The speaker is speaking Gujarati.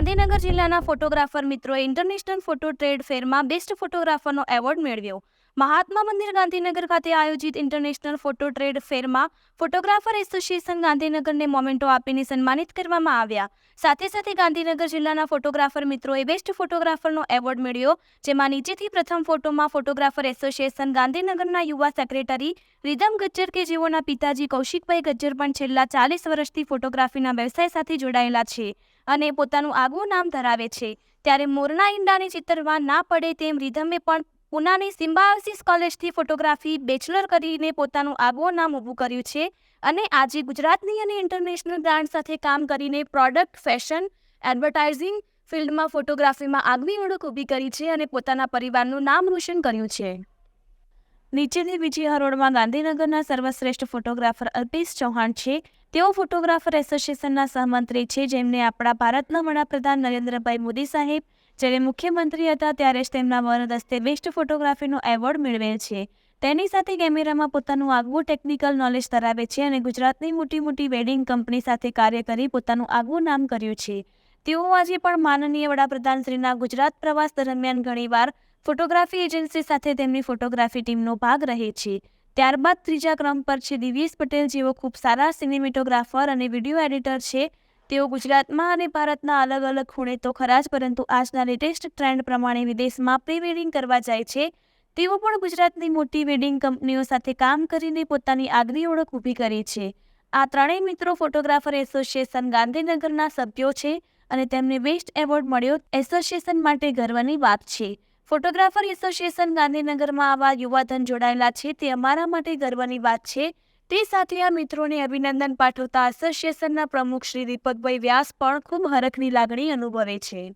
ગાંધીનગર જિલ્લાના ફોટોગ્રાફર મિત્રોએ ઇન્ટરનેશનલ ફોટો ટ્રેડ ફેરમાં બેસ્ટ ફોટોગ્રાફરનો એવોર્ડ મેળવ્યો. મહાત્મા મંદિર ગાંધીનગર ખાતે આયોજિત ઇન્ટરનેશનલ ફોટો ટ્રેડ ફેરમાં ફોટોગ્રાફર એસોસિએશન ગાંધીનગરને મોમેન્ટો આપીને સન્માનિત કરવામાં આવ્યા. સાથે સાથે ગાંધીનગર જિલ્લાના ફોટોગ્રાફર મિત્રોએ બેસ્ટ ફોટોગ્રાફરનો એવોર્ડ મેળવ્યો, જેમાં નીચેથી પ્રથમ ફોટોમાં ફોટોગ્રાફર એસોસિએશન ગાંધીનગરના યુવા સેક્રેટરી રીધમ ગજ્જર કે જેઓના પિતાજી કૌશિકભાઈ ગજ્જર પણ છેલ્લા ચાલીસ વર્ષથી ફોટોગ્રાફીના વ્યવસાય સાથે જોડાયેલા છે અને પોતાનું આગવું નામ ધરાવે છે. ત્યારે મોરના ઈંડાને ચિતરવા ના પડે તેમ રીધમે પણ પુનાની સિમ્બાયોસિસ કોલેજથી ફોટોગ્રાફી, બેચલર કરીને પોતાનું આગવું નામ ઊભું કર્યું છે અને આજે ગુજરાતની અને ઇન્ટરનેશનલ બ્રાન્ડ સાથે કામ કરીને પ્રોડક્ટ, ફેશન, એડવર્ટાઇઝિંગ ફિલ્ડમાં ફોટોગ્રાફીમાં આગવી ઓળખ ઊભી કરી છે અને પોતાના પરિવારનું નામ રોશન કર્યું છે. નીચેની બીજી હરોળમાં ગાંધીનગરના સર્વશ્રેષ્ઠ ફોટોગ્રાફર અલ્પેશ ચૌહાણ છે તેઓ ફોટોગ્રાફર એસોસિએશનના સહમંત્રી છે. જેમને આપણા ભારતના વડાપ્રધાન નરેન્દ્રભાઈ મોદી સાહેબ, જ્યારે મુખ્યમંત્રી હતા, ત્યારે જ તેમના વરદસ્તે બેસ્ટ ફોટોગ્રાફીનો એવોર્ડ મેળવેલ છે. તેની સાથે કેમેરામાં પોતાનું આગવું ટેકનિકલ નોલેજ ધરાવે છે અને ગુજરાતની મોટી મોટી વેડિંગ કંપની સાથે કાર્ય કરી પોતાનું આગવું નામ કર્યું છે. તેઓ આજે પણ માનનીય વડાપ્રધાન શ્રીના ગુજરાત પ્રવાસ દરમિયાન ઘણીવાર ફોટોગ્રાફી એજન્સી સાથે તેમની ફોટોગ્રાફી ટીમનો ભાગ રહે છે. ત્યારબાદ ત્રીજા ક્રમ પર છે દિવ્યેશ પટેલ, જેઓ ખૂબ સારા સિનેમેટોગ્રાફર અને વીડિયો એડિટર છે. તેઓ ગુજરાતમાં અને ભારતના અલગ અલગ ખૂણે તો ખરા જ, પરંતુ આજના લેટેસ્ટ ટ્રેન્ડ પ્રમાણે વિદેશમાં પ્રી વેડિંગ કરવા જાય છે. તેઓ પણ ગુજરાતની મોટી વેડિંગ કંપનીઓ સાથે કામ કરીને પોતાની આગવી ઓળખ ઊભી કરી છે. આ ત્રણેય મિત્રો ફોટોગ્રાફર એસોસિએશન ગાંધીનગરના સભ્યો છે અને તેમને બેસ્ટ એવોર્ડ મળ્યો એસોસિએશન માટે ગર્વની વાત છે. ફોટોગ્રાફર એસોસિએશન ગાંધીનગરમાં આવા યુવાધન જોડાયેલા છે. તે અમારા માટે ગર્વની વાત છે. તે સાથે આ મિત્રોને અભિનંદન પાઠવતા એસોસિએશનના પ્રમુખ શ્રી દીપકભાઈ વ્યાસ પણ ખૂબ હરખની લાગણી અનુભવે છે.